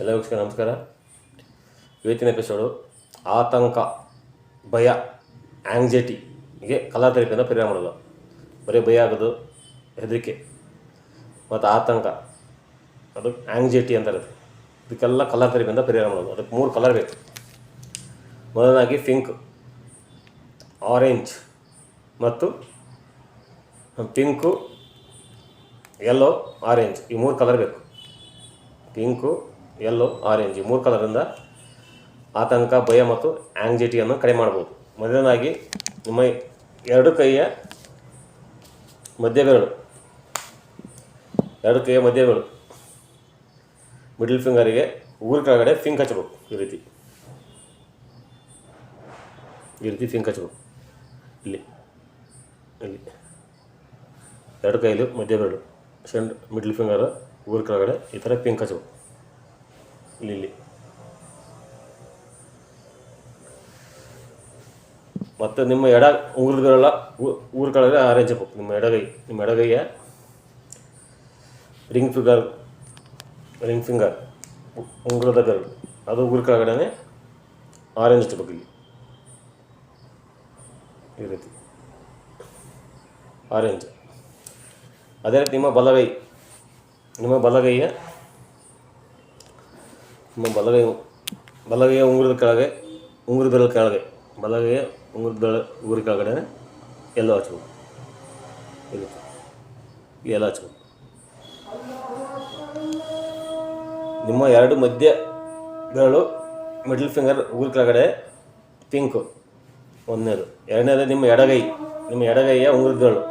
ಎಲ್ಲ ವೀಕ್ಷಕ ನಮಸ್ಕಾರ ಇವತ್ತಿನ ಎಪಿಸೋಡು ಆತಂಕ, ಭಯ ಆಂಗ್ಸೈಟಿಗೆ ಕಲಾ ಥೆರಪಿಯಿಂದ ಪರಿಣಾಮ ಮಾಡೋದು ಬರೀ ಭಯ ಆಗೋದು, ಹೆದರಿಕೆ ಮತ್ತು ಆತಂಕ, ಅದು ಆಂಗ್ಸೈಟಿ ಅಂತಾರೆ ಇದಕ್ಕೆಲ್ಲ ಕಲರ್ ಥೆರಪಿಯಿಂದ ಪರಿಹಾರ ಮಾಡೋದು ಅದಕ್ಕೆ ಮೂರು ಕಲರ್ ಬೇಕು. ಮೊದಲನಾಗಿ ಪಿಂಕ್ ಆರೆಂಜ್ ಮತ್ತು ಪಿಂಕು ಯೆಲ್ಲೋ ಆರೆಂಜ್ ಈ ಮೂರು ಕಲರ್ ಬೇಕು. ಪಿಂಕು ಯೆಲ್ಲೋ ಆರೆಂಜ್ ಮೂರು ಕಲರಿಂದ ಆತಂಕ, ಭಯ ಮತ್ತು ಆಂಗ್ಸೈಟಿಯನ್ನು ಕಡಿಮೆ ಮಾಡ್ಬೋದು. ಮೊದಲನಾಗಿ ನಿಮ್ಮ ಎರಡು ಕೈಯ ಮಧ್ಯ ಎರಡು ಕೈಯ ಮಧ್ಯ ಮಿಡಲ್ ಮಿಡ್ಲ್ ಫಿಂಗರಿಗೆ ಊರ ಕೆಳಗಡೆ ಫಿಂಕ್ ಹಚ್ಚಬೇಕು ಈ ರೀತಿ. ಈ ರೀತಿ ಫಿಂಕ್ ಹಚ್ಚಬೇಕು ಇಲ್ಲಿ ಇಲ್ಲಿ. ಎರಡು ಕೈಲಿ ಮಧ್ಯ ಸೆಂಡ್ ಮಿಡ್ಲ್ ಫಿಂಗರ್ ಊರ ಕೆಳಗಡೆ ಈ ಥರ ಪಿಂಕ್ ಹಚ್ಬೇಕು. ಇಲ್ಲಿ ಮತ್ತು ನಿಮ್ಮ ಎಡ ಅರೇಂಜ್ ಕೆಳಗಡೆ ಆರೆಂಜ್ ಹಚ್ಬೇಕು ನಿಮ್ಮ ಎಡಗೈ, ನಿಮ್ಮ ಎಡಗೈಯ ರಿಂಗ್ ಫಿಂಗರ್ ರಿಂಗ್ ಫಿಂಗರ್ ಉಂಗುರದ ಗರ್ ಅದು ಊರ ಕೆಳಗಡೆ ಆರೆಂಜ್ ಇಟ್ಬೇಕು ಇಲ್ಲಿ ಈ ರೀತಿ. ಆರೆಂಜ್ ಅದೇ ರೀತಿ ನಿಮ್ಮ ಬಲಗೈ, ನಿಮ್ಮ ಬಲಗೈಯ ಬಲಗೈ, ಬಲಗೈಯ ಉಂಗುರದ ಕೆಳಗೆ, ಉಂಗುರದ ಬೆರಳ ಕೆಳಗೆ, ಬಲಗೈಯ ಉಂಗುರದ ಉಗುರ ಕೆಳಗಡೆ ಎಲ್ಲೋ ಹಚ್ಬೇಕು. ಎಲ್ಲ ಹಚ್ಬೇಕು. ನಿಮ್ಮ ಎರಡು ಮಧ್ಯ ಬೆರಳು ಮಿಡ್ಲ್ ಫಿಂಗರ್ ಉಗುರ ಕೆಳಗಡೆ ಪಿಂಕು ಒಂದನೇದು. ಎರಡನೇದು ನಿಮ್ಮ ಎಡಗೈ, ನಿಮ್ಮ ಎಡಗೈಯ ಉಂಗುರದ ಬೆರಳು.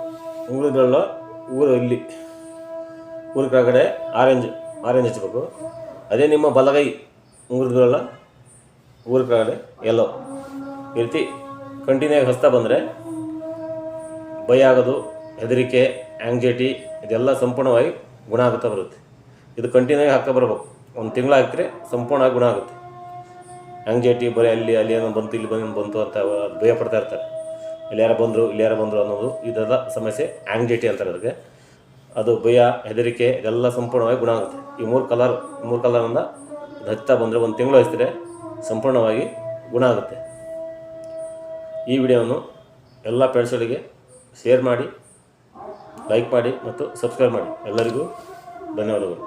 ಉಂಗುರದ ಬೆರಳು ಊರು ಇಲ್ಲಿ ಊರ ಕೆಳಗಡೆ ಆರೆಂಜ್ ಆರೆಂಜ್ ಹಚ್ಬೇಕು. ಅದೇ ನಿಮ್ಮ ಬಲಗೈ ಬೆರಳ ಊರ ಕಡೆ ಎಲ್ಲೋ. ಈ ರೀತಿ ಕಂಟಿನ್ಯೂ ಆಗಿ ಹಚ್ತಾ ಬಂದರೆ ಭಯ ಆಗೋದು, ಹೆದರಿಕೆ ಆಂಗ್ಸೈಟಿ ಇದೆಲ್ಲ ಸಂಪೂರ್ಣವಾಗಿ ಗುಣ ಆಗುತ್ತಾ ಬರುತ್ತೆ. ಇದು ಕಂಟಿನ್ಯೂ ಆಗಿ ಬರಬೇಕು. ಒಂದು ತಿಂಗಳು ಹಾಕಿದ್ರೆ ಸಂಪೂರ್ಣವಾಗಿ ಗುಣ ಆಗುತ್ತೆ. ಆಂಗ್ಸೈಟಿ ಬರೀ ಅಲ್ಲಿ ಅಲ್ಲಿ ಏನೋ ಬಂತು, ಇಲ್ಲಿ ಬಂದು ಬಂತು ಅಂತ ಭಯ ಪಡ್ತಾ ಇರ್ತಾರೆ. ಇಲ್ಲಿ ಯಾರು ಬಂದರು, ಇಲ್ಲಿ ಯಾರು ಬಂದರು ಅನ್ನೋದು ಇದೆಲ್ಲ ಸಮಸ್ಯೆ ಆಂಗ್ಸೈಟಿ ಅಂತಾರೆ ಅದಕ್ಕೆ. ಅದು ಭಯ, ಹೆದರಿಕೆ, ಇದೆಲ್ಲ ಸಂಪೂರ್ಣವಾಗಿ ಗುಣ ಆಗುತ್ತೆ. ಈ ಮೂರು ಕಲರ್ ಮೂರು ಕಲರಿಂದ ಹಚ್ತಾ ಬಂದರೆ ಒಂದು ತಿಂಗಳು ಹಚ್ಚಿದ್ರೆ ಸಂಪೂರ್ಣವಾಗಿ ಗುಣ ಆಗುತ್ತೆ. ಈ ವಿಡಿಯೋವನ್ನು ಎಲ್ಲ ಫ್ರೆಂಡ್ಸ್ಗಳಿಗೆ ಶೇರ್ ಮಾಡಿ ಲೈಕ್ ಮಾಡಿ ಮತ್ತು ಸಬ್ಸ್ಕ್ರೈಬ್ ಮಾಡಿ. ಎಲ್ಲರಿಗೂ ಧನ್ಯವಾದಗಳು.